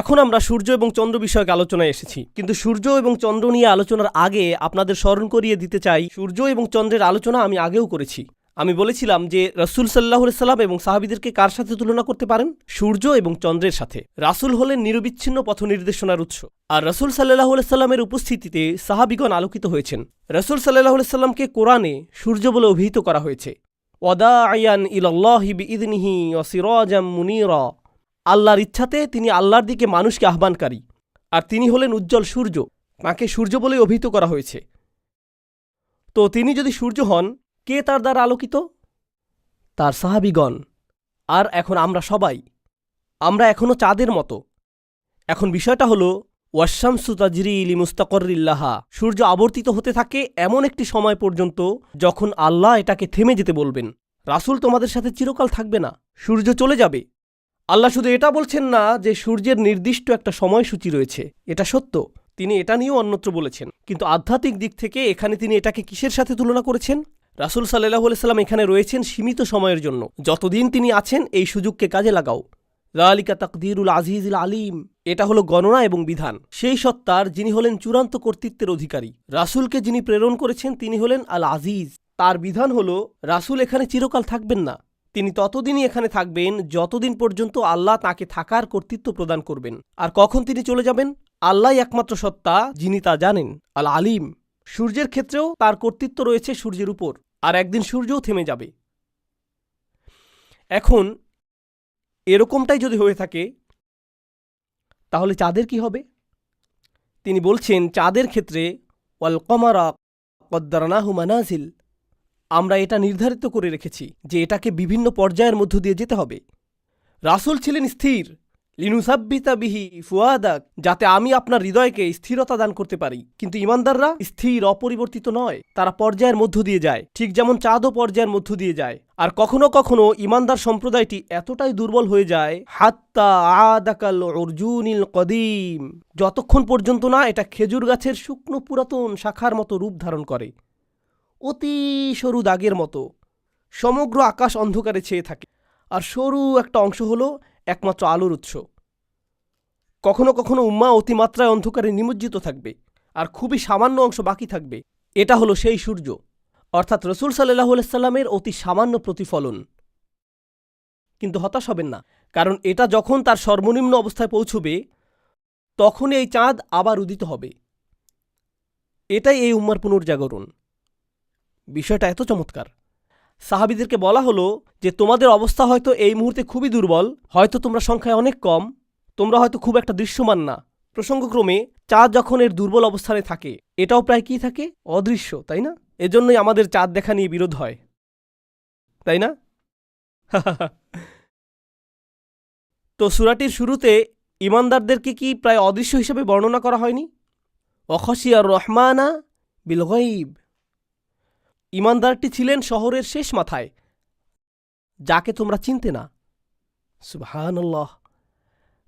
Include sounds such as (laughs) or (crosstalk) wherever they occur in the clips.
এখন আমরা সূর্য এবং চন্দ্র বিষয়ক আলোচনায় এসেছি। কিন্তু সূর্য এবং চন্দ্র নিয়ে আলোচনার আগে আপনাদের স্মরণ করিয়ে দিতে চাই, সূর্য এবং চন্দ্রের আলোচনা আমি আগেও করেছি। আমি বলেছিলাম যে রসুল সাল্লাহ সাল্লাম এবং সাহাবিদেরকে কার সাথে তুলনা করতে পারেন? সূর্য এবং চন্দ্রের সাথে। রাসুল হলেন নিরবিচ্ছিন্ন পথ নির্দেশনার উৎস। আর রসুল সাল্লাহ সাল্লামের উপস্থিতিতে সাহাবিগণ আলোকিত হয়েছেন। রসুল সাল্লাহ সাল্লামকে কোরআনে সূর্য বলে অভিহিত করা হয়েছে। ওয়াদা আয়ান ইলাল্লাহি বিইদনিহি ওয়াসিরাজাম মুনিরা। আল্লাহর ইচ্ছাতে তিনি আল্লাহর দিকে মানুষকে আহ্বানকারী, আর তিনি হলেন উজ্জ্বল সূর্য, তাঁকে সূর্য বলে অভিহিত করা হয়েছে। তো তিনি যদি সূর্য হন, কে তার দ্বারা আলোকিত? তার সাহাবিগণ। আর এখন আমরা সবাই, আমরা এখনও চাঁদের মতো। এখন বিষয়টা হলো ওয়াশামসু তাজরি ইলি মুস্তাকরিল্লাহা সূর্য আবর্তিত হতে থাকে এমন একটি সময় পর্যন্ত যখন আল্লাহ এটাকে থেমে যেতে বলবেন। রাসূল তোমাদের সাথে চিরকাল থাকবে না, সূর্য চলে যাবে। আল্লাহ শুধু এটা বলছেন না যে সূর্যের নির্দিষ্ট একটা সময়সূচি রয়েছে। এটা সত্য। তিনি এটা নিয়েও অন্যত্র বলেছেন। কিন্তু আধ্যাত্মিক দিক থেকে এখানে তিনি এটাকে কিসের সাথে তুলনা করেছেন? রাসুল সাল্লাহ সাল্লাম এখানে রয়েছেন সীমিত সময়ের জন্য। যতদিন তিনি আছেন, এই সুযোগকে কাজে লাগাও। রালিকা তাকদিরুল আজিজুল আলিম। এটা হলো গণনা এবং বিধান। সেই সত্তার যিনি হলেন চূড়ান্ত কর্তৃত্বের অধিকারী। রাসূলকে যিনি প্রেরণ করেছেন, তিনি হলেন আল আজিজ তার বিধান হলো, রাসূল এখানে চিরকাল থাকবেন না। তিনি ততদিনই এখানে থাকবেন যতদিন পর্যন্ত আল্লাহ তাকে থাকার কর্তৃত্ব প্রদান করবেন। আর কখন তিনি চলে যাবেন? আল্লাহ একমাত্র সত্তা, যিনি তা জানেন আল আলিম সূর্যের ক্ষেত্রেও তার কর্তৃত্ব রয়েছে সূর্যের উপর, আর একদিন সূর্যও থেমে যাবে। এখন এরকমটাই যদি হয়ে থাকে, তাহলে চাঁদের কি হবে? তিনি বলছেন, চাঁদের ক্ষেত্রে ওয়াল কমারা কদ্দারানাহু মানাজিল আমরা এটা নির্ধারিত করে রেখেছি যে এটাকে বিভিন্ন পর্যায়ের মধ্য দিয়ে যেতে হবে। রাসূল ছিলেন স্থির। লিনুসাব্বিতা বিহি ফুয়াদাক, যাতে আমি আপনার হৃদয়কে স্থিরতা দান করতে পারি। কিন্তু ইমানদাররা স্থির, অপরিবর্তিত নয়। তারা পর্যায়ের মধ্য দিয়ে যায়, ঠিক যেমন চাঁদও পর্যায়ের মধ্য দিয়ে যায়। আর কখনো কখনো ইমানদার সম্প্রদায়টি এতটাই দুর্বল হয়ে যায়, হাত্তা আদাকাল অর্জুনিল কদিম, যতক্ষণ পর্যন্ত না এটা খেজুর গাছের শুকনো পুরাতন শাখার মতো রূপ ধারণ করে। অতি সরু দাগের মতো। সমগ্র আকাশ অন্ধকারে ছেয়ে থাকে। আর সরু একটা অংশ হলো একমাত্র আলোর উৎস। কখনো কখনো উম্মা অতিমাত্রায় অন্ধকারে নিমজ্জিত থাকবে। আর খুবই সামান্য অংশ বাকি থাকবে। এটা হলো সেই সূর্য। অর্থাৎ রসুল সাল্লাহ সাল্লামের অতি সামান্য প্রতিফলন। কিন্তু হতাশ হবেন না। কারণ এটা যখন তার সর্বনিম্ন অবস্থায় পৌঁছবে তখন এই চাঁদ আবার উদিত হবে। এটাই এই উম্মার পুনর্জাগরণ। বিষয়টা এত চমৎকার। সাহাবিদেরকে বলা হলো যে, তোমাদের অবস্থা হয়তো এই মুহূর্তে খুবই দুর্বল, হয়তো তোমরা সংখ্যায় অনেক কম, তোমরা হয়তো খুব একটা দৃশ্যমান না। প্রসঙ্গক্রমে, চাঁদ যখন এর দুর্বল অবস্থানে থাকে, এটাও প্রায় কি থাকে? অদৃশ্য, তাই না? এজন্যই আমাদের চাঁদ দেখা নিয়ে বিরোধ হয়। তাই না? (laughs) তো সুরাটির শুরুতে ইমানদারদেরকে কি প্রায় অদৃশ্য হিসেবে বর্ণনা করা হয়নি? অখসিয়ার রহমানা বিলগইব ইমানদারটি ছিলেন শহরের শেষ মাথায়, যাকে তোমরা চিনতে না। সুবহানাল্লাহ।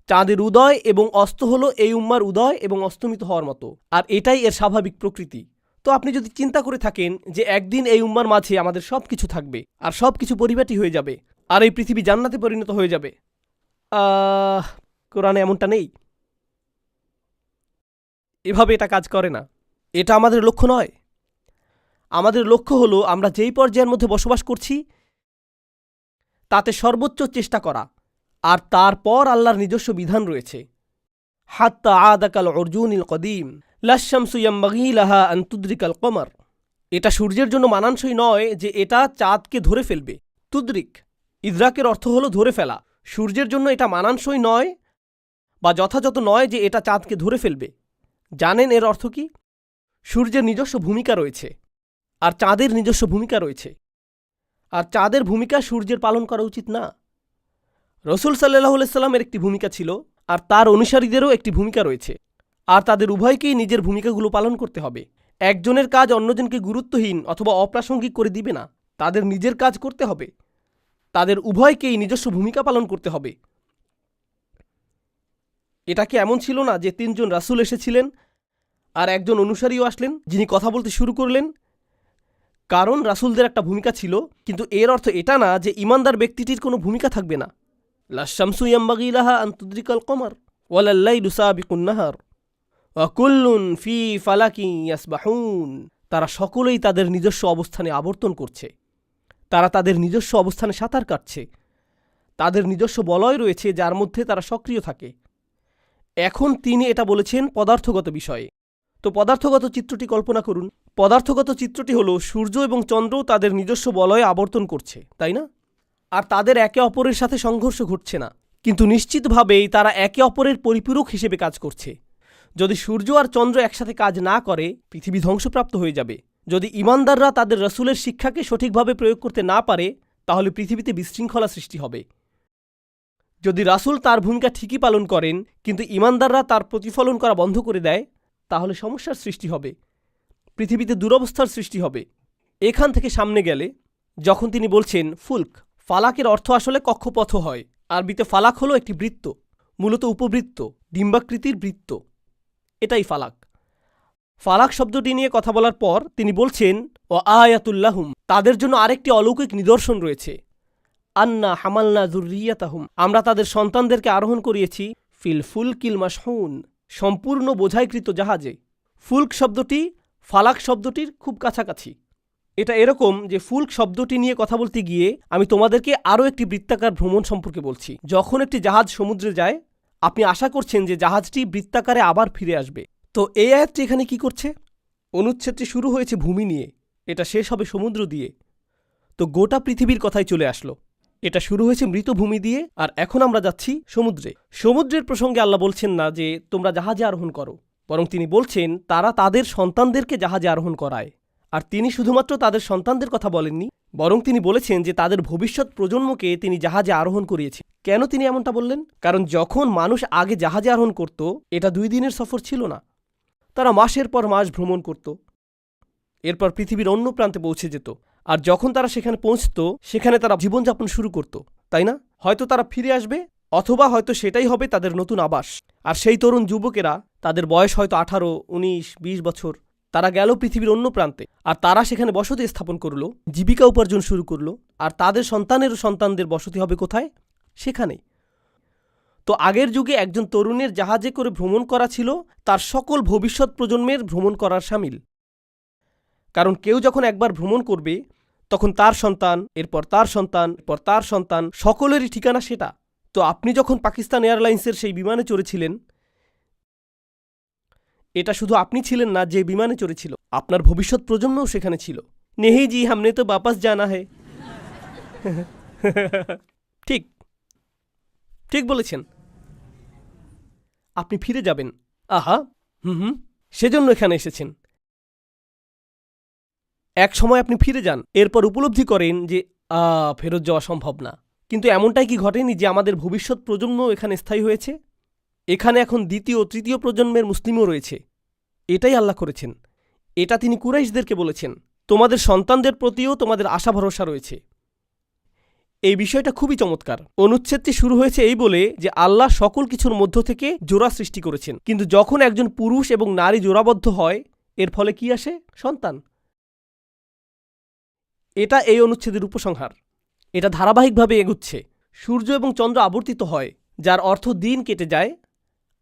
চাঁদের উদয় এবং অস্ত হল এই উম্মার উদয় এবং অস্তমিত হওয়ার মতো, আর এটাই এর স্বাভাবিক প্রকৃতি। তো আপনি যদি চিন্তা করে থাকেন যে একদিন এই উম্মার মাঝে আমাদের সব কিছু থাকবে, আর সব কিছু পরিপাটি হয়ে যাবে, আর এই পৃথিবী জান্নাতে পরিণত হয়ে যাবে। কোরআনে এমনটা নেই? এভাবে এটা কাজ করে না। এটা আমাদের লক্ষ্য নয়। আমাদের লক্ষ্য হলো আমরা যেই পর্যায়ের মধ্যে বসবাস করছি, তাতে সর্বোচ্চ চেষ্টা করা, আর তারপর আল্লাহর নিজস্ব বিধান রয়েছে। হাত্তা আদাকাল অর্জুনিল কদিম লাহা আন্তুদ্রিকাল কমার। এটা সূর্যের জন্য মানানসই নয় যে এটা চাঁদকে ধরে ফেলবে। তুদ্রিক, ইদ্রাকের অর্থ হলো ধরে ফেলা। সূর্যের জন্য এটা মানানসই নয় বা যথাযথ নয় যে এটা চাঁদকে ধরে ফেলবে। জানেন এর অর্থ কি? সূর্যের নিজস্ব ভূমিকা রয়েছে। আর চাঁদের নিজস্ব ভূমিকা রয়েছে। আর চাঁদের ভূমিকা সূর্যের পালন করা উচিত না। রসুল সাল্লাহ সাল্লামের একটি ভূমিকা ছিল, আর তার অনুসারীদেরও একটি ভূমিকা রয়েছে। আর তাদের উভয়কেই নিজের ভূমিকাগুলো পালন করতে হবে। একজনের কাজ অন্যজনকে গুরুত্বহীন অথবা অপ্রাসঙ্গিক করে দিবে না। তাদের নিজের কাজ করতে হবে। তাদের উভয়কেই নিজস্ব ভূমিকা পালন করতে হবে। এটা কি এমন ছিল না যে তিনজন রাসুল এসেছিলেন আর একজন অনুসারীও আসলেন, যিনি কথা বলতে শুরু করলেন? কারণ রাসুলদের একটা ভূমিকা ছিল, কিন্তু এর অর্থ এটা না যে ইমানদার ব্যক্তিটির কোনো ভূমিকা থাকবে না। লাশামসু ইয়াম্বাগিলাহা আন্তুদ্রিকাল কমার ওয়ালাল্লাই লুসাবিকুন্নাহার অকুল্লুন ফি ফালাকি ইয়াসবাহুন। তারা সকলেই তাদের নিজস্ব অবস্থানে আবর্তন করছে। তারা তাদের নিজস্ব অবস্থানে সাঁতার কাটছে। তাদের নিজস্ব বলয় রয়েছে যার মধ্যে তারা সক্রিয় থাকে। এখন তিনি এটা বলেছেন পদার্থগত বিষয়ে। তো পদার্থগত চিত্রটি কল্পনা করুন। পদার্থগত চিত্রটি হলো সূর্য এবং চন্দ্র তাদের নিজস্ব বলয়ে আবর্তন করছে, তাই না? আর তাদের একে অপরের সাথে সংঘর্ষ ঘটছে না, কিন্তু নিশ্চিতভাবেই তারা একে অপরের পরিপূরক হিসেবে কাজ করছে। যদি সূর্য আর চন্দ্র একসাথে কাজ না করে, পৃথিবী ধ্বংসপ্রাপ্ত হয়ে যাবে। যদি ইমানদাররা তাদের রসুলের শিক্ষাকে সঠিকভাবে প্রয়োগ করতে না পারে, তাহলে পৃথিবীতে বিশৃঙ্খলা সৃষ্টি হবে। যদি রাসূল তার ভূমিকা ঠিকই পালন করেন, কিন্তু ইমানদাররা তার প্রতিফলন করা বন্ধ করে দেয়, তাহলে সমস্যার সৃষ্টি হবে। পৃথিবীতে দুরবস্থার সৃষ্টি হবে। এখান থেকে সামনে গেলে, যখন তিনি বলছেন, ফুলক, ফালাকের অর্থ আসলে কক্ষপথ হয়। আরবিতে ফালাক হলো একটি বৃত্ত, মূলত উপবৃত্ত, ডিম্বাকৃতির বৃত্ত। এটাই ফালাক। ফালাক শব্দটি নিয়ে কথা বলার পর তিনি বলছেন, ও আয়াতুল্লাহুম, তাদের জন্য আরেকটি অলৌকিক নিদর্শন রয়েছে। আন্না হামালনা জুরিয়াতাহুম আমরা তাদের সন্তানদেরকে আরোহণ করিয়েছি ফিল ফুলকিল মাসহুন সম্পূর্ণ বোঝাইকৃত জাহাজে। ফুলক শব্দটি ফালাক শব্দটির খুব কাছাকাছি। এটা এরকম যে ফুলক শব্দটি নিয়ে কথা বলতে গিয়ে আমি তোমাদেরকে আরও একটি বৃত্তাকার ভ্রমণ সম্পর্কে বলছি। যখন একটি জাহাজ সমুদ্রে যায়, আপনি আশা করছেন যে জাহাজটি বৃত্তাকারে আবার ফিরে আসবে। তো এই আয়াতটি এখানে কি করছে? অনুচ্ছেদটি শুরু হয়েছে ভূমি নিয়ে। এটা শেষ হবে সমুদ্র দিয়ে। তো গোটা পৃথিবীর কথাই চলে আসলো। এটা শুরু হয়েছে মৃত ভূমি দিয়ে, আর এখন আমরা যাচ্ছি সমুদ্রে। সমুদ্রের প্রসঙ্গে আল্লাহ বলছেন না যে তোমরা জাহাজে আরোহণ করো। বরং তিনি বলছেন, তারা তাদের সন্তানদেরকে জাহাজে আরোহণ করায়। আর তিনি শুধুমাত্র তাদের সন্তানদের কথা বলেননি, বরং তিনি বলেছেন যে তাদের ভবিষ্যৎ প্রজন্মকে তিনি জাহাজে আরোহণ করিয়েছেন। কেন তিনি এমনটা বললেন? কারণ যখন মানুষ আগে জাহাজে আরোহণ করত, এটা দুই দিনের সফর ছিল না। তারা মাসের পর মাস ভ্রমণ করত। এরপর পৃথিবীর অন্য প্রান্তে পৌঁছে যেত। আর যখন তারা সেখানে পৌঁছত, সেখানে তারা জীবনযাপন শুরু করত, তাই না? হয়তো তারা ফিরে আসবে, অথবা হয়তো সেটাই হবে তাদের নতুন আবাস। আর সেই তরুণ যুবকেরা তাদের বয়স হয়তো আঠারো, উনিশ, বিশ বছর। তারা গেল পৃথিবীর অন্য প্রান্তে। আর তারা সেখানে বসতি স্থাপন করল, জীবিকা উপার্জন শুরু করল। আর তাদের সন্তানের সন্তানদের বসতি হবে কোথায়? সেখানেই তো আগের যুগে একজন তরুণের জাহাজে করে ভ্রমণ করা ছিল, তার সকল ভবিষ্যৎ প্রজন্মের ভ্রমণ করার সামিল। কারণ কেউ যখন একবার ভ্রমণ করবে, তখন তার সন্তান, এরপর তার সন্তান, এরপর তার সন্তান, সকলেরই ঠিকানা সেটা। তো আপনি যখন পাকিস্তান এয়ারলাইন্সের সেই বিমানে চড়েছিলেন এটা শুধু আপনি ছিলেন না, যে বিমানে চড়েছিল। আপনার ভবিষ্যৎ প্রজন্মও সেখানে ছিল। নেহি জি, হামনে তো বাপাস জানা হে। (laughs) ঠিক। ঠিক বলেছেন। আপনি ফিরে যাবেন। আহা, হুম হুম। সেজন্য এখানে এসেছেন। এক সময় আপনি ফিরে যান। এরপর উপলব্ধি করেন যে ফেরত যাওয়া সম্ভব না। কিন্তু এমনটাই কি ঘটেনি যে আমাদের ভবিষ্যৎ প্রজন্ম এখানে স্থায়ী হয়েছে? এখানে এখন দ্বিতীয় তৃতীয় প্রজন্মের মুসলিমও রয়েছে। এটাই আল্লাহ করেছেন। এটা তিনি কুরাইশদেরকে বলেছেন। তোমাদের সন্তানদের প্রতিও তোমাদের আশা ভরসা রয়েছে। এই বিষয়টা খুবই চমৎকার। অনুচ্ছেদটি শুরু হয়েছে এই বলে যে আল্লাহ সকল কিছুর মধ্য থেকে জোড়া সৃষ্টি করেছেন। কিন্তু যখন একজন পুরুষ এবং নারী জোড়াবদ্ধ হয়, এর ফলে কি আসে? সন্তান। এটা এই অনুচ্ছেদের উপসংহার। এটা ধারাবাহিকভাবে এগুচ্ছে। সূর্য এবং চন্দ্র আবর্তিত হয়, যার অর্থ দিন কেটে যায়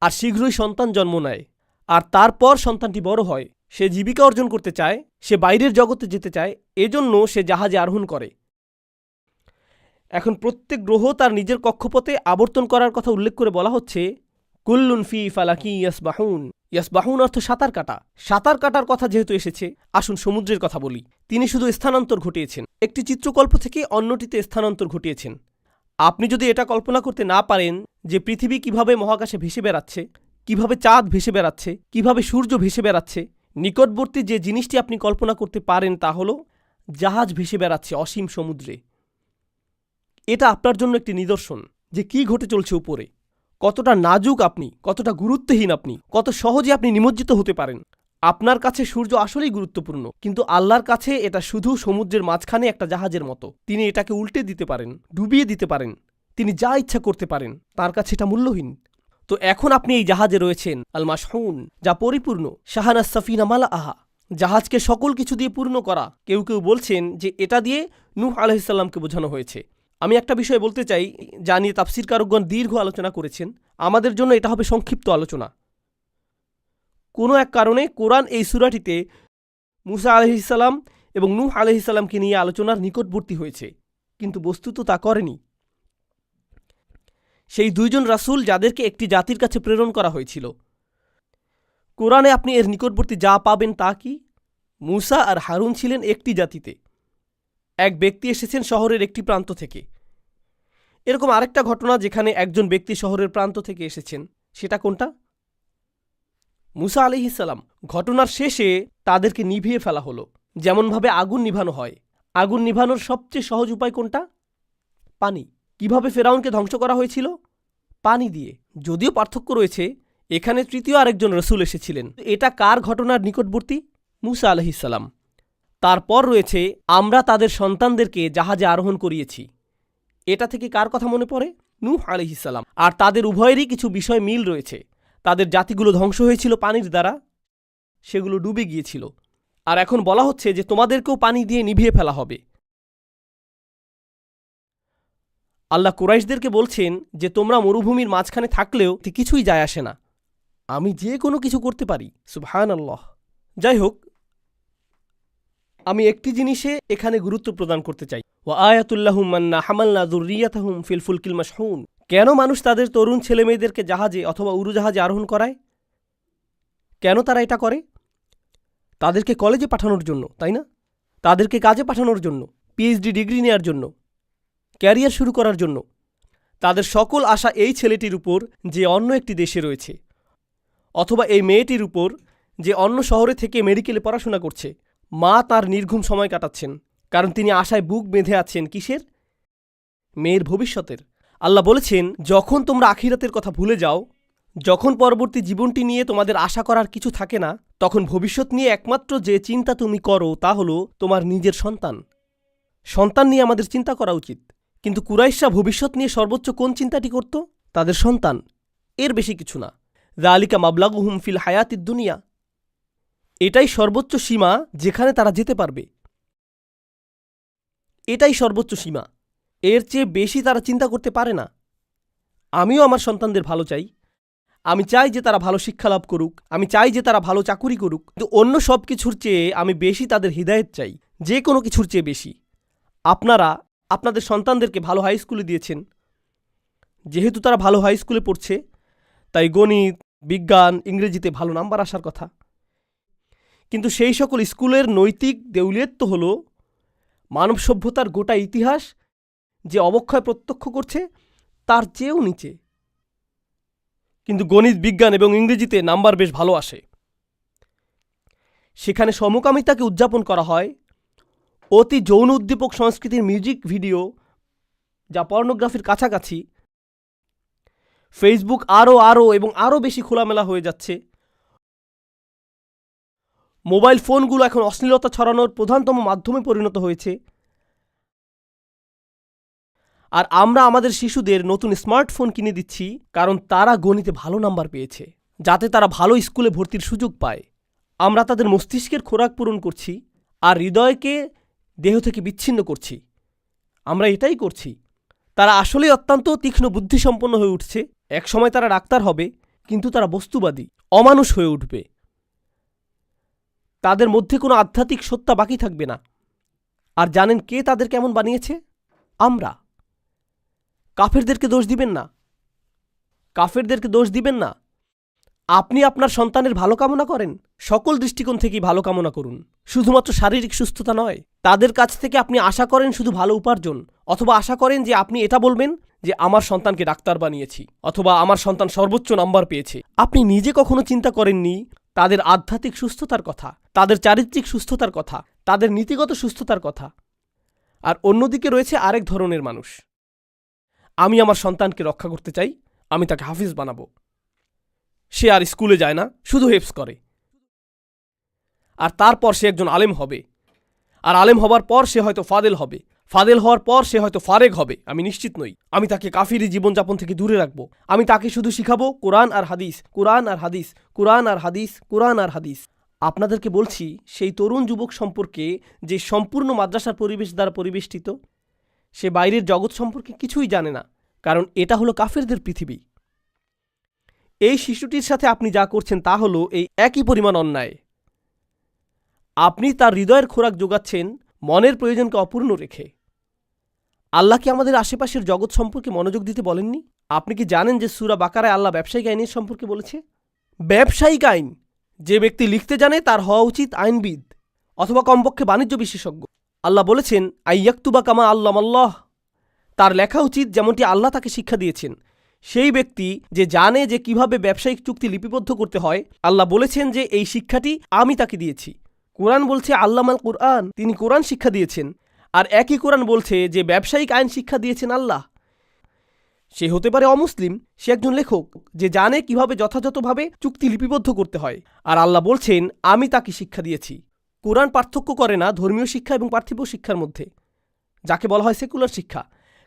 আর শীঘ্রই সন্তান জন্ম নেয়। আর তারপর সন্তানটি বড় হয়, সে জীবিকা অর্জন করতে চায়, সে বাইরের জগতে যেতে চায়, এজন্য সে জাহাজে আরোহণ করে। এখন প্রত্যেক গ্রহ তার নিজের কক্ষপথে আবর্তন করার কথা উল্লেখ করে বলা হচ্ছে, কুল্লুন ফি ফালাকি ইয়াসবাহুন। ইয়াসবাহুন অর্থ সাঁতার কাটা। সাঁতার কাটার কথা যেহেতু এসেছে, আসুন সমুদ্রের কথা বলি। তিনি শুধু স্থানান্তর ঘটিয়েছেন। একটি চিত্রকল্প থেকে অন্যটিতে স্থানান্তর ঘটিয়েছেন। আপনি যদি এটা কল্পনা করতে না পারেন যে পৃথিবী কীভাবে মহাকাশে ভেসে বেড়াচ্ছে, কীভাবে চাঁদ ভেসে বেড়াচ্ছে, কীভাবে সূর্য ভেসে বেড়াচ্ছে, নিকটবর্তী যে জিনিসটি আপনি কল্পনা করতে পারেন তা হল জাহাজ ভেসে বেড়াচ্ছে অসীম সমুদ্রে। এটা আপনার জন্য একটি নিদর্শন যে কি ঘটে চলছে উপরে। কতটা নাজুক আপনি, কতটা গুরুত্বহীন আপনি, কত সহজে আপনি নিমজ্জিত হতে পারেন। আপনার কাছে সূর্য আসলেই গুরুত্বপূর্ণ, কিন্তু আল্লাহর কাছে এটা শুধু সমুদ্রের মাঝখানে একটা জাহাজের মতো। তিনি এটাকে উল্টে দিতে পারেন, ডুবিয়ে দিতে পারেন, তিনি যা ইচ্ছা করতে পারেন, তার কাছে এটা মূল্যহীন। তো এখন আপনি এই জাহাজে রয়েছেন আল মাসহুন যা পরিপূর্ণ, শাহানা সাফিনা মালা আহা জাহাজকে সকল কিছু দিয়ে পূর্ণ করা। কেউ কেউ বলছেন যে এটা দিয়ে নূহ আলহিসাল্লামকে বোঝানো হয়েছে। আমি একটা বিষয় বলতে চাই, যা নিয়ে তাফসির কারকগণ দীর্ঘ আলোচনা করেছেন। আমাদের জন্য এটা হবে সংক্ষিপ্ত আলোচনা। কোনো এক কারণে কোরআন এই সুরাটিতে মুসা আলহিসাল্লাম এবং নূহ আলহিসাল্লামকে নিয়ে আলোচনার নিকটবর্তী হয়েছে, কিন্তু বস্তুত তা করেনি। সেই দুইজন রাসূল যাদেরকে একটি জাতির কাছে প্রেরণ করা হয়েছিল। কোরআনে আপনি এর নিকটবর্তী যা পাবেন তা কি? মুসা আর হারুন ছিলেন একটি জাতিতে। এক ব্যক্তি এসেছেন শহরের একটি প্রান্ত থেকে। এরকম আরেকটা ঘটনা যেখানে একজন ব্যক্তি শহরের প্রান্ত থেকে এসেছেন, সেটা কোনটা? মুসা আলিহিসাল্লাম ঘটনার শেষে তাদেরকে নিভিয়ে ফেলা হলো। যেমনভাবে আগুন নিভানো হয়। আগুন নিভানোর সবচেয়ে সহজ উপায় কোনটা? পানি। কীভাবে ফেরাউনকে ধ্বংস করা হয়েছিল? পানি দিয়ে। যদিও পার্থক্য রয়েছে, এখানে তৃতীয় আরেকজন রসুল এসেছিলেন। এটা কার ঘটনার নিকটবর্তী? মুসা আলহিসাল্লাম তারপর রয়েছে, আমরা তাদের সন্তানদেরকে জাহাজে আরোহণ করিয়েছি। এটা থেকে কার কথা মনে পড়ে? নূহ আলহিসাল্লাম আর তাদের উভয়েরই কিছু বিষয় মিল রয়েছে। তাদের জাতিগুলো ধ্বংস হয়েছিল পানির দ্বারা, সেগুলো ডুবে গিয়েছিল। আর এখন বলা হচ্ছে যে তোমাদেরকেও পানি দিয়ে নিভিয়ে ফেলা হবে। আল্লাহ কুরাইশদেরকে বলছেন যে তোমরা মরুভূমির মাঝখানে থাকলেও কিছুই যায় আসে না। আমি যে কোনো কিছু করতে পারি সুবহান আল্লাহ যাই হোক, আমি একটি জিনিসে এখানে গুরুত্ব প্রদান করতে চাই। ও আয়াতুল্লাহুম মান্না হামাল্লা দুরিয়াতাহুম ফিল ফুলকিল মাসহুন কেন মানুষ তাদের তরুণ ছেলেমেয়েদেরকে জাহাজে অথবা উড়োজাহাজে আরোহণ করায়? কেন তারা এটা করে? তাদেরকে কলেজে পাঠানোর জন্য, তাই না? তাদেরকে কাজে পাঠানোর জন্য পিএইচডি ডিগ্রি নেয়ার জন্য, ক্যারিয়ার শুরু করার জন্য। তাদের সকল আশা এই ছেলেটির উপর যে অন্য একটি দেশে রয়েছে, অথবা এই মেয়েটির উপর যে অন্য শহরে থেকে মেডিকেলে পড়াশোনা করছে। মা তার নির্ঘুম সময় কাটাচ্ছেন, কারণ তিনি আশায় বুক বেঁধে আছেন কিসের? মেয়ের ভবিষ্যতের। আল্লাহ বলেছেন, যখন তোমরা আখিরাতের কথা ভুলে যাও, যখন পরবর্তী জীবনটি নিয়ে তোমাদের আশা করার কিছু থাকে না, তখন ভবিষ্যৎ নিয়ে একমাত্র যে চিন্তা তুমি করো তা হলো তোমার নিজের সন্তান। সন্তান নিয়ে আমাদের চিন্তা করা উচিত। কিন্তু কুরাইশরা ভবিষ্যৎ নিয়ে সর্বোচ্চ কোন চিন্তাটি করত? তাদের সন্তান। এর বেশি কিছু না। রালিকা মাবলাগুহুম ফিল হায়াতির দুনিয়া। এটাই সর্বোচ্চ সীমা যেখানে তারা যেতে পারবে। এটাই সর্বোচ্চ সীমা। এর চেয়ে বেশি তারা চিন্তা করতে পারে না। আমিও আমার সন্তানদের ভালো চাই। আমি চাই যে তারা ভালো শিক্ষা লাভ করুক। আমি চাই যে তারা ভালো চাকুরি করুক। কিন্তু অন্য সব কিছুর চেয়ে আমি বেশি তাদের হৃদায়ত চাই। যে কোনো কিছুর চেয়ে বেশি। আপনারা আপনাদের সন্তানদেরকে ভালো হাই স্কুলে দিয়েছেন। যেহেতু তারা ভালো হাই স্কুলে পড়ছে, তাই গণিত, বিজ্ঞান, ইংরেজিতে ভালো নাম্বার আসার কথা। কিন্তু সেই সকল স্কুলের নৈতিক দেউলিয়ত্ব হল মানব সভ্যতার গোটা ইতিহাস যে অবক্ষয় প্রত্যক্ষ করছে, তার চেয়েও নিচে। কিন্তু গণিত, বিজ্ঞান এবং ইংরেজিতে নাম্বার বেশ ভালো আসে। সেখানে সমকামিতাকে উদযাপন করা হয়। অতি যৌন উদ্দীপক সংস্কৃতির মিউজিক ভিডিও, যা পর্নোগ্রাফির কাছাকাছি। ফেসবুক আরও আরও এবং আরও বেশি খোলামেলা হয়ে যাচ্ছে। মোবাইল ফোনগুলো এখন অশ্লীলতা ছড়ানোর প্রধানতম মাধ্যমে পরিণত হয়েছে। আর আমরা আমাদের শিশুদের নতুন স্মার্টফোন কিনে দিচ্ছি কারণ তারা গণিতে ভালো নাম্বার পেয়েছে, যাতে তারা ভালো স্কুলে ভর্তির সুযোগ পায়। আমরা তাদের মস্তিষ্কের খোরাক পূরণ করছি আর হৃদয়কে দেহ থেকে বিচ্ছিন্ন করছি। আমরা এটাই করছি। তারা আসলেই অত্যন্ত তীক্ষ্ণ বুদ্ধিসম্পন্ন হয়ে উঠছে। একসময় তারা ডাক্তার হবে, কিন্তু তারা বস্তুবাদী, অমানুষ হয়ে উঠবে। তাদের মধ্যে কোনো আধ্যাত্মিক সত্তা বাকি থাকবে না। আর জানেন কে তাদের কেমন বানিয়েছে? আমরা। কাফেরদেরকে দোষ দিবেন না। কাফেরদেরকে দোষ দিবেন না। আপনি আপনার সন্তানের ভালো কামনা করেন। সকল দৃষ্টিকোণ থেকেই ভালো কামনা করুন। শুধুমাত্র শারীরিক সুস্থতা নয়, তাদের কাছ থেকে আপনি আশা করেন শুধু ভালো উপার্জন, অথবা আশা করেন যে আপনি এটা বলবেন যে, আমার সন্তানকে ডাক্তার বানিয়েছি, অথবা আমার সন্তান সর্বোচ্চ নাম্বার পেয়েছে। আপনি নিজে কখনো চিন্তা করেননি তাদের আধ্যাত্মিক সুস্থতার কথা, তাদের চারিত্রিক সুস্থতার কথা, তাদের নীতিগত সুস্থতার কথা? আর অন্যদিকে রয়েছে আরেক ধরনের মানুষ। আমি আমার সন্তানকে রক্ষা করতে চাই, আমি তাকে হাফিজ বানাবো। সে আর স্কুলে যায় না, শুধু হেপস করে। আর তারপর সে একজন আলেম হবে। আর আলেম হবার পর সে হয়তো ফাদেল হবে। ফাদেল হওয়ার পর সে হয়তো ফারেক হবে। আমি নিশ্চিত নই। আমি তাকে কাফিরি জীবনযাপন থেকে দূরে রাখব। আমি তাকে শুধু শিখাবো কোরআন আর হাদিস, কোরআন আর হাদিস, কোরআন আর হাদিস, কোরআন আর হাদিস। আপনাদেরকে বলছি, সেই তরুণ যুবক সম্পর্কে যে সম্পূর্ণ মাদ্রাসার পরিবেশ দ্বারা পরিবেষ্টিত সে বাইরের জগৎ সম্পর্কে কিছুই জানে না, কারণ এটা হলো কাফেরদের পৃথিবী। এই শিশুটির সাথে আপনি যা করছেন তা হলো এই একই পরিমাণ অন্যায়। আপনি তার হৃদয়ের খোরাক যোগাচ্ছেন মনের প্রয়োজনকে অপূর্ণ রেখে। আল্লাহ কি আমাদের আশেপাশের জগৎ সম্পর্কে মনোযোগ দিতে বলেননি? আপনি কি জানেন যে সুরা বাকারায় আল্লাহ ব্যবসায়িক আইনের সম্পর্কে বলেছে? ব্যবসায়িক আইন, যে ব্যক্তি লিখতে জানে তার হওয়া উচিত আইনবিদ অথবা কমপক্ষে বাণিজ্য বিশেষজ্ঞ। আল্লাহ বলেছেন আইয়াক্তুবা কামা আল্লাহ আল্লাহ। তার লেখা উচিত যেমনটি আল্লাহ তাকে শিক্ষা দিয়েছেন। সেই ব্যক্তি যে জানে যে কীভাবে ব্যবসায়িক চুক্তি লিপিবদ্ধ করতে হয়, আল্লাহ বলেছেন যে এই শিক্ষাটি আমি তাকে দিয়েছি। কোরআন বলছে আল্লামাল কোরআন। তিনি কোরআন শিক্ষা দিয়েছেন। আর একই কোরআন বলছে যে, ব্যবসায়িক আইন শিক্ষা দিয়েছেন আল্লাহ। সে হতে পারে অমুসলিম, সে একজন লেখক যে জানে কীভাবে যথাযথভাবে চুক্তি লিপিবদ্ধ করতে হয়। আর আল্লাহ বলছেন, আমি তাকে শিক্ষা দিয়েছি। কোরআন পার্থক্য করে না ধর্মীয় শিক্ষা এবং পার্থিব শিক্ষার মধ্যে, যাকে বলা হয় সেকুলার শিক্ষা,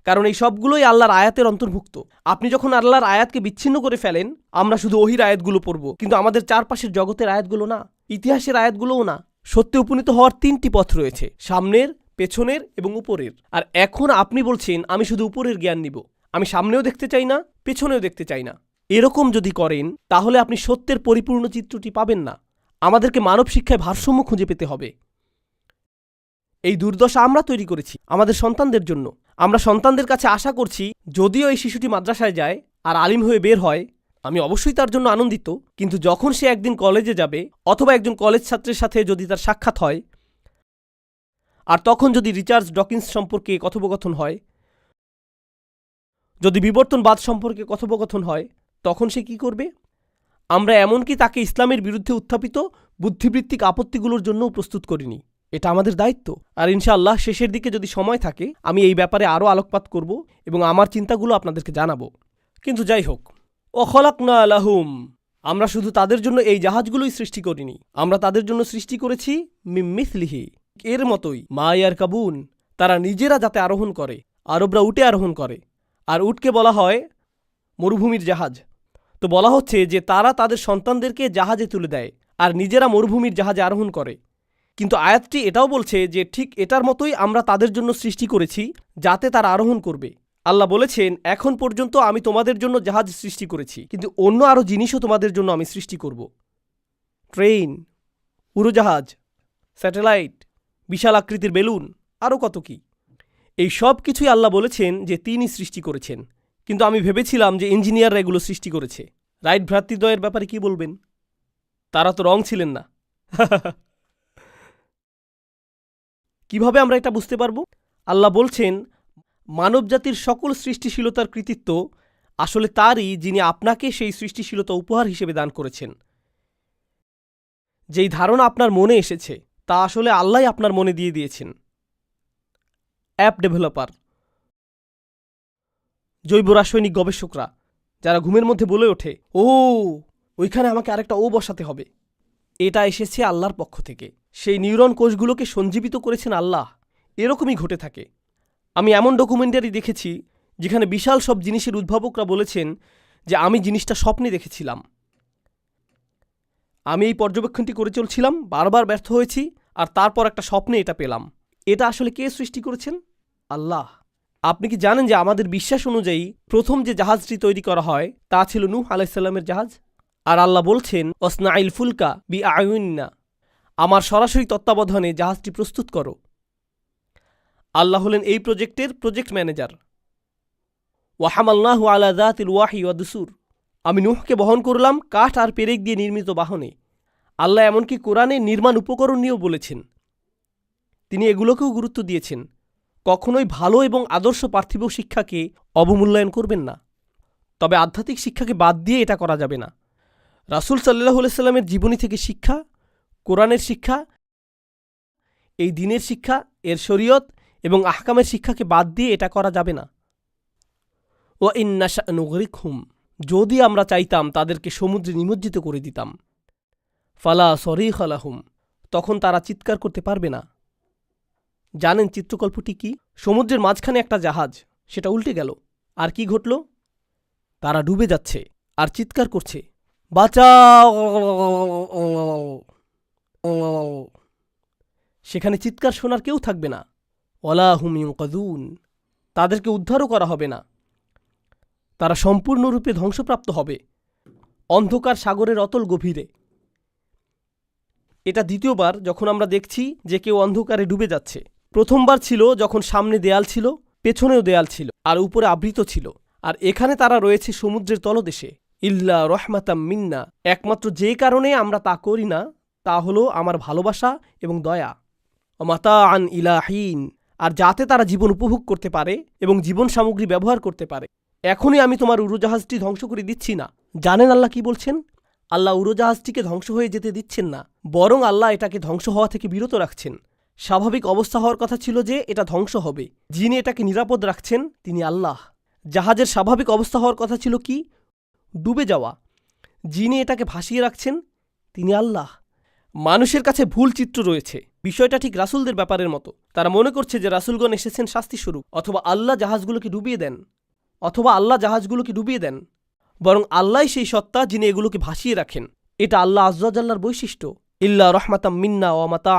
কারণ এই সবগুলোই আল্লাহর আয়াতের অন্তর্ভুক্ত। আপনি যখন আল্লাহর আয়াতকে বিচ্ছিন্ন করে ফেলেন, আমরা শুধু ওহির আয়াতগুলো পড়ব, কিন্তু আমাদের চারপাশের জগতের আয়াতগুলো না, ইতিহাসের আয়াতগুলোও না। সত্যে উপনীত হওয়ার তিনটি পথ রয়েছে, সামনের, পেছনের এবং উপরের। আর এখন আপনি বলছেন, আমি শুধু উপরের জ্ঞান নিব, আমি সামনেও দেখতে চাই না, পেছনেও দেখতে চাই না। এরকম যদি করেন, তাহলে আপনি সত্যের পরিপূর্ণ চিত্রটি পাবেন না। আমাদেরকে মানব শিক্ষায় ভারসাম্য খুঁজে পেতে হবে। এই দুর্দশা আমরা তৈরি করেছি আমাদের সন্তানদের জন্য। আমরা সন্তানদের কাছে আশা করছি, যদিও এই শিশুটি মাদ্রাসায় যায় আর আলিম হয়ে বের হয়, আমি অবশ্যই তার জন্য আনন্দিত। কিন্তু যখন সে একদিন কলেজে যাবে, অথবা একজন কলেজ ছাত্রের সাথে যদি তার সাক্ষাৎ হয়, আর তখন যদি রিচার্জ ডকিন্স সম্পর্কে কথোপকথন হয়, যদি বিবর্তনবাদ সম্পর্কে কথোপকথন হয়, তখন সে কি করবে? আমরা এমনকি তাকে ইসলামের বিরুদ্ধে উত্থাপিত বুদ্ধিবৃত্তিক আপত্তিগুলোর জন্যও প্রস্তুত করিনি। এটা আমাদের দায়িত্ব। আর ইনশাআল্লাহ শেষের দিকে যদি সময় থাকে, আমি এই ব্যাপারে আরও আলোকপাত করব এবং আমার চিন্তাগুলো আপনাদেরকে জানাব। কিন্তু যাই হোক ও খলাকনা আলাহুম আমরা শুধু তাদের জন্য এই জাহাজগুলোই সৃষ্টি করিনি। আমরা তাদের জন্য সৃষ্টি করেছি মিমিসলিহি এর মতোই মায়ার কাবুন তারা নিজেরা যাতে আরোহণ করে, আরবরা উটে আরোহণ করে। আর উটকে বলা হয় মরুভূমির জাহাজ। তো বলা হচ্ছে যে তারা তাদের সন্তানদেরকে জাহাজে তুলে দেয় আর নিজেরা মরুভূমির জাহাজে আরোহণ করে। কিন্তু আয়াতটি এটাও বলছে যে ঠিক এটার মতোই আমরা তাদের জন্য সৃষ্টি করেছি যাতে তারা আরোহণ করবে। আল্লাহ বলেছেন, এখন পর্যন্ত আমি তোমাদের জন্য জাহাজ সৃষ্টি করেছি, কিন্তু অন্য আরও জিনিসও তোমাদের জন্য আমি সৃষ্টি করব। ট্রেন, উড়োজাহাজ, স্যাটেলাইট, বিশাল আকৃতির বেলুন আরও কত কি? এই সব কিছুই আল্লাহ বলেছেন যে তিনি সৃষ্টি করেছেন। কিন্তু আমি ভেবেছিলাম যে ইঞ্জিনিয়াররা এগুলো সৃষ্টি করেছে। রাইট ভ্রাতৃদ্বয়ের ব্যাপারে কি বলবেন? তারা তো রং ছিলেন না। (laughs) কীভাবে আমরা এটা বুঝতে পারব? আল্লাহ বলছেন, মানবজাতির সকল সৃষ্টিশীলতার কৃতিত্ব আসলে তারই যিনি আপনাকে সেই সৃষ্টিশীলতা উপহার হিসেবে দান করেছেন। যেই ধারণা আপনার মনে এসেছে, তা আসলে আল্লাহ আপনার মনে দিয়ে দিয়েছেন। অ্যাপ ডেভেলপার জৈব রাসায়নিক গবেষকরা, যারা ঘুমের মধ্যে বলে ওঠে, ও, ওইখানে আমাকে আরেকটা ও বসাতে হবে। এটা এসেছে আল্লাহর পক্ষ থেকে। সেই নিউরন কোষগুলোকে সঞ্জীবিত করেছেন আল্লাহ। এরকমই ঘটে থাকে। আমি এমন ডকুমেন্টারি দেখেছি, যেখানে বিশাল সব জিনিসের উদ্ভাবকরা বলেছেন যে আমি জিনিসটা স্বপ্নে দেখেছিলাম। আমি এই পর্যবেক্ষণটি করে চলছিলাম, বারবার ব্যর্থ হয়েছি, আর তারপর একটা স্বপ্নে এটা পেলাম। এটা আসলে কে সৃষ্টি করেছেন? আল্লাহ। আপনি কি জানেন যে আমাদের বিশ্বাস অনুযায়ী প্রথম যে জাহাজটি তৈরি করা হয়, তা ছিল নূহ আলাইসাল্লামের জাহাজ? আর আল্লাহ বলছেন ওসনাইল ফুলকা বি আয়ুন্না আমার সরাসরি তত্ত্বাবধানে জাহাজটি প্রস্তুত করো। আল্লাহ হলেন এই প্রজেক্টের প্রজেক্ট ম্যানেজার। ওয়াহামাল্লাহু আলা জাতিল ওয়াহি ওয়াদুসুর আমি নুহকে বহন করলাম কাঠ আর পেরেক দিয়ে নির্মিত বাহনে। আল্লাহ এমনকি কোরআনে নির্মাণ উপকরণ নিয়েও বলেছেন। তিনি এগুলোকেও গুরুত্ব দিয়েছেন। কখনোই ভালো এবং আদর্শ পার্থিব শিক্ষাকে অবমূল্যায়ন করবেন না। তবে আধ্যাত্মিক শিক্ষাকে বাদ দিয়ে এটা করা যাবে না। রাসুল সাল্লাহ সাল্লামের জীবনী থেকে শিক্ষা, কোরআনের শিক্ষা, এই দিনের শিক্ষা, এর শরীয়ত এবং আহকামের শিক্ষাকে বাদ দিয়ে এটা করা যাবে না। ও ইন্নাশা নগরিক হুম যদি আমরা চাইতাম তাদেরকে সমুদ্রে নিমজ্জিত করে দিতাম। ফালা সরিখ আলাহুম তখন তারা চিৎকার করতে পারবে না। জানেন চিত্রকল্পটি কি? সমুদ্রের মাঝখানে একটা জাহাজ, সেটা উল্টে গেল। আর কি ঘটল? তারা ডুবে যাচ্ছে আর চিৎকার করছে। বাঁচাও! সেখানে চিৎকার শোনার কেউ থাকবে না। ওলা হুমিউ কদুন তাদেরকে উদ্ধারও করা হবে না। তারা সম্পূর্ণরূপে ধ্বংসপ্রাপ্ত হবে। অন্ধকার সাগরের অতল গভীরে। এটা দ্বিতীয়বার যখন আমরা দেখছি যে কেউ অন্ধকারে ডুবে যাচ্ছে। প্রথমবার ছিল যখন সামনে দেয়াল ছিল, পেছনেও দেয়াল ছিল, আর উপরে আবৃত ছিল। আর এখানে তারা রয়েছে সমুদ্রের তলদেশে। ইল্লা রহমাতাম মিন্না। একমাত্র যে কারণে আমরা তা করি না, তা হলো আমার ভালোবাসা এবং দয়া। অমাতা আন ইলাহীন। আর যাতে তারা জীবন উপভোগ করতে পারে এবং জীবন সামগ্রী ব্যবহার করতে পারে। এখনই আমি তোমার উড়োজাহাজটি ধ্বংস করে দিচ্ছি না। জানেন আল্লাহ কি বলছেন? আল্লাহ উড়োজাহাজটিকে ধ্বংস হয়ে যেতে দিচ্ছেন না, বরং আল্লাহ এটাকে ধ্বংস হওয়া থেকে বিরত রাখছেন। স্বাভাবিক অবস্থা হওয়ার কথা ছিল যে এটা ধ্বংস হবে। যিনি এটাকে নিরাপদ রাখছেন, তিনি আল্লাহ। জাহাজের স্বাভাবিক অবস্থা হওয়ার কথা ছিল কি? ডুবে যাওয়া। যিনি এটাকে ভাসিয়ে রাখছেন, তিনি আল্লাহ। মানুষের কাছে ভুল চিত্র রয়েছে। বিষয়টা ঠিক রাসুলদের ব্যাপারের মতো। তারা মনে করছে যে রাসূলগণ এসেছেন শাস্তি শাস্তিস্বরূপ, অথবা আল্লাহ জাহাজগুলোকে ডুবিয়ে দেন, অথবা আল্লাহ জাহাজগুলোকে ডুবিয়ে দেন। বরং আল্লাহ সেই সত্তা যিনি এগুলোকে ভাসিয়ে রাখেন। এটা আল্লাহ আজ্লার বৈশিষ্ট্য। ইল্লা রহমাতাম মিন্না ও মাতা